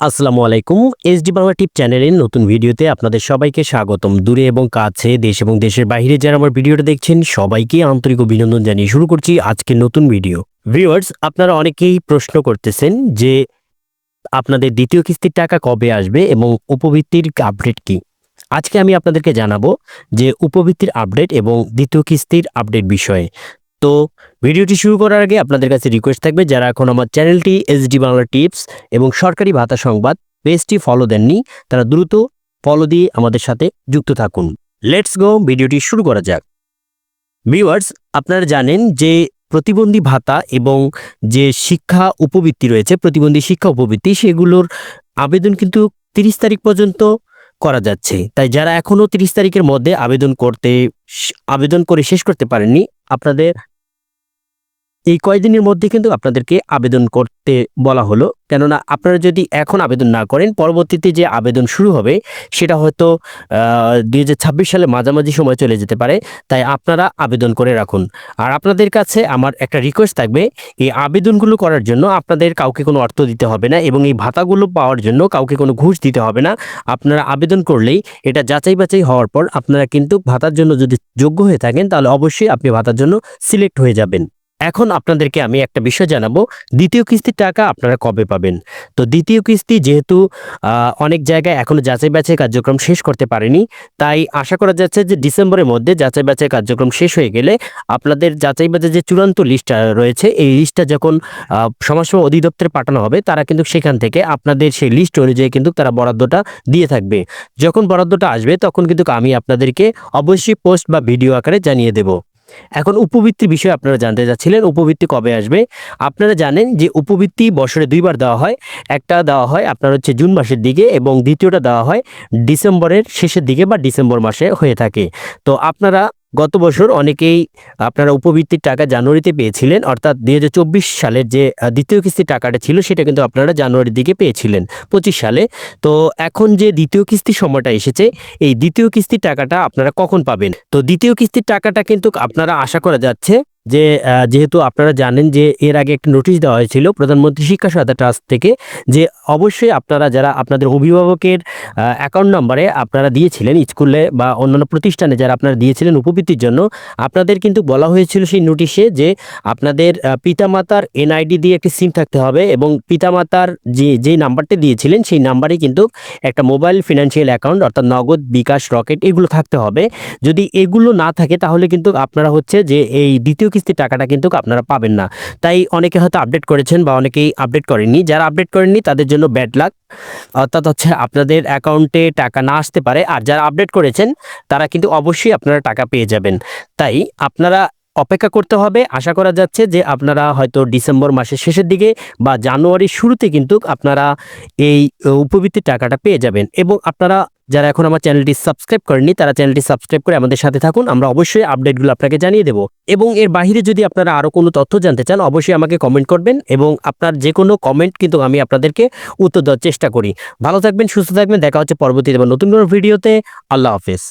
আসসালামু আলাইকুম এসডি বাংলা টিপ চ্যানেলের নতুন ভিডিওতে আপনাদের সবাইকে স্বাগতম। দূরে এবং কাছে, দেশ এবং দেশের বাইরে যারা আমার ভিডিওটা দেখছেন, সবাইকে আন্তরিক অভিনন্দন জানিয়ে শুরু করছি আজকের নতুন ভিডিও। ভিউয়ার্স, আপনারা অনেকেই প্রশ্ন করতেছেন যে আপনাদের দ্বিতীয় কিস্তির টাকা কবে আসবে এবং উপবৃত্তির আপডেট কি? আজকে আমি আপনাদেরকে জানাব যে উপবৃত্তির আপডেট এবং দ্বিতীয় কিস্তির আপডেট বিষয়ে। তো ভিডিওটি শুরু করার আগে আপনাদের কাছে রিকোয়েস্ট থাকবে, যারা এখন আমার চ্যানেলটি এসডি বাংলা টিপস এবং সরকারি ভাতা সংবাদ পেজটি ফলো দেননি, তারা দ্রুত ফলো দিয়ে আমাদের সাথে যুক্ত থাকুন। লেটস গো ভিডিওটি শুরু করা যাক। ভিউয়ার্স আপনারা জানেন যে প্রতিবন্ধী ভাতা এবং যে শিক্ষা উপবৃত্তি রয়েছে, প্রতিবন্ধী শিক্ষা উপবৃত্তি, সেগুলোর আবেদন কিন্তু তিরিশ তারিখ পর্যন্ত করা যাচ্ছে। তাই যারা এখনও তিরিশ তারিখের মধ্যে আবেদন করতে, আবেদন করে শেষ করতে পারেননি, আপনাদের এই কয়দিনের মধ্যে কিন্তু আপনাদেরকে আবেদন করতে বলা হলো। কেননা আপনারা যদি এখন আবেদন না করেন, পরবর্তীতে যে আবেদন শুরু হবে, সেটা হয়তো দুই হাজার ছাব্বিশ সালে মাঝামাঝি সময় চলে যেতে পারে। তাই আপনারা আবেদন করে রাখুন। আর আপনাদের কাছে আমার একটা রিকোয়েস্ট থাকবে, এই আবেদনগুলো করার জন্য আপনাদের কাউকে কোনো অর্থ দিতে হবে না এবং এই ভাতাগুলো পাওয়ার জন্য কাউকে কোনো ঘুষ দিতে হবে না। আপনারা আবেদন করলেই এটা যাচাই বাছাই হওয়ার পর আপনারা কিন্তু ভাতার জন্য যদি যোগ্য হয়ে থাকেন, তাহলে অবশ্যই আপনি ভাতার জন্য সিলেক্ট হয়ে যাবেন। এখন আপনাদেরকে আমি একটা বিষয় জানাব, দ্বিতীয় কিস্তির টাকা আপনারা কবে পাবেন? তো দ্বিতীয় কিস্তি যেহেতু অনেক জায়গায় এখনও যাচাই বাছাই কার্যক্রম শেষ করতে পারেনি, তাই আশা করা যাচ্ছে যে ডিসেম্বরের মধ্যে যাচাই বাছাই কার্যক্রম শেষ হয়ে গেলে আপনাদের যাচাই বাছাই যে চূড়ান্ত লিস্ট রয়েছে, এই লিস্টটা যখন সমাজসেবা অধিদপ্তরে পাঠানো হবে, তারা কিন্তু সেখান থেকে আপনাদের সেই লিস্ট অনুযায়ী কিন্তু তারা বরাদ্দটা দিয়ে থাকবে। যখন বরাদ্দটা আসবে, তখন কিন্তু আমি আপনাদেরকে অবশ্যই পোস্ট বা ভিডিও আকারে জানিয়ে দেব। এখন উপবৃত্তির বিষয়ে আপনারা জানতে চাচ্ছিলেন উপবৃত্তি কবে আসবে? আপনারা জানেন যে উপবৃত্তি বছরে দুইবার দেওয়া হয়। একটা দেওয়া হয় আপনার হচ্ছে জুন মাসের দিকে এবং দ্বিতীয়টা দেওয়া হয় ডিসেম্বরের শেষের দিকে বা ডিসেম্বর মাসে হয়ে থাকে। তো আপনারা গত বছর অনেকেই আপনারা উপবৃত্তির টাকা জানুয়ারিতে পেয়েছিলেন, অর্থাৎ দুই হাজার চব্বিশ সালের যে দ্বিতীয় কিস্তির টাকাটা ছিল সেটা কিন্তু আপনারা জানুয়ারির দিকে পেয়েছিলেন, পঁচিশ সালে। তো এখন যে দ্বিতীয় কিস্তির সময়টা এসেছে, এই দ্বিতীয় কিস্তির টাকাটা আপনারা কখন পাবেন? তো দ্বিতীয় কিস্তির টাকাটা কিন্তু আপনারা আশা করা যাচ্ছে যে যেহেতু আপনারা জানেন যে এর আগে একটা নোটিশ দেওয়া হয়েছিল প্রধানমন্ত্রী শিক্ষা সহায়তা ট্রাস্ট থেকে যে অবশ্যই আপনারা যারা আপনাদের অভিভাবকের অ্যাকাউন্ট নম্বরে আপনারা দিয়েছিলেন স্কুলে বা অন্যান্য প্রতিষ্ঠানে যারা আপনারা দিয়েছিলেন উপবৃত্তির জন্য, আপনাদের কিন্তু বলা হয়েছিল সেই নোটিশে যে আপনাদের পিতামাতার এনআইডি দিয়ে একটি সিম থাকতে হবে এবং পিতামাতার যে যেই নাম্বারটি দিয়েছিলেন সেই নাম্বারে কিন্তু একটা মোবাইল ফিনান্সিয়াল অ্যাকাউন্ট অর্থাৎ নগদ, বিকাশ, রকেট এগুলো থাকতে হবে। যদি এগুলো না থাকে তাহলে কিন্তু আপনারা হচ্ছে যে এই দ্বিতীয় কিস্তির টাকাটা কিন্তু আপনারা পাবেন না। তাই অনেকে হয়তো আপডেট করেছেন বা অনেকেই আপডেট করেননি। যারা আপডেট করেননি, তাদের জন্য ব্যাড লাক অর্থাৎ হচ্ছে আপনাদের অ্যাকাউন্টে টাকা না আসতে পারে। আর যারা আপডেট করেছেন, তারা কিন্তু অবশ্যই আপনারা টাকা পেয়ে যাবেন। তাই আপনারা অপেক্ষা করতে হবে। আশা করা যাচ্ছে যে আপনারা হয়তো ডিসেম্বর মাসের শেষের দিকে বা জানুয়ারির শুরুতে কিন্তু আপনারা এই, উপবৃত্তির টাকাটা পেয়ে যাবেন। এবং আপনারা যারা এখন আমার চ্যানেলটি সাবস্ক্রাইব করেনি তারা চ্যানেলটি সাবস্ক্রাইব করে আমাদের সাথে থাকুন। আমরা অবশ্যই আপডেটগুলো আপনাকে জানিয়ে দেব। এবং এর বাইরে যদি আপনারা আরও কোনো তথ্য জানতে চান, অবশ্যই আমাকে কমেন্ট করবেন এবং আপনার যে কোনো কমেন্ট কিন্তু আমি আপনাদেরকে উত্তর দেওয়ার চেষ্টা করি। ভালো থাকবেন, সুস্থ থাকবেন, দেখা হচ্ছে পরবর্তীতে নতুন কোনো ভিডিওতে আল্লাহ হাফেজ।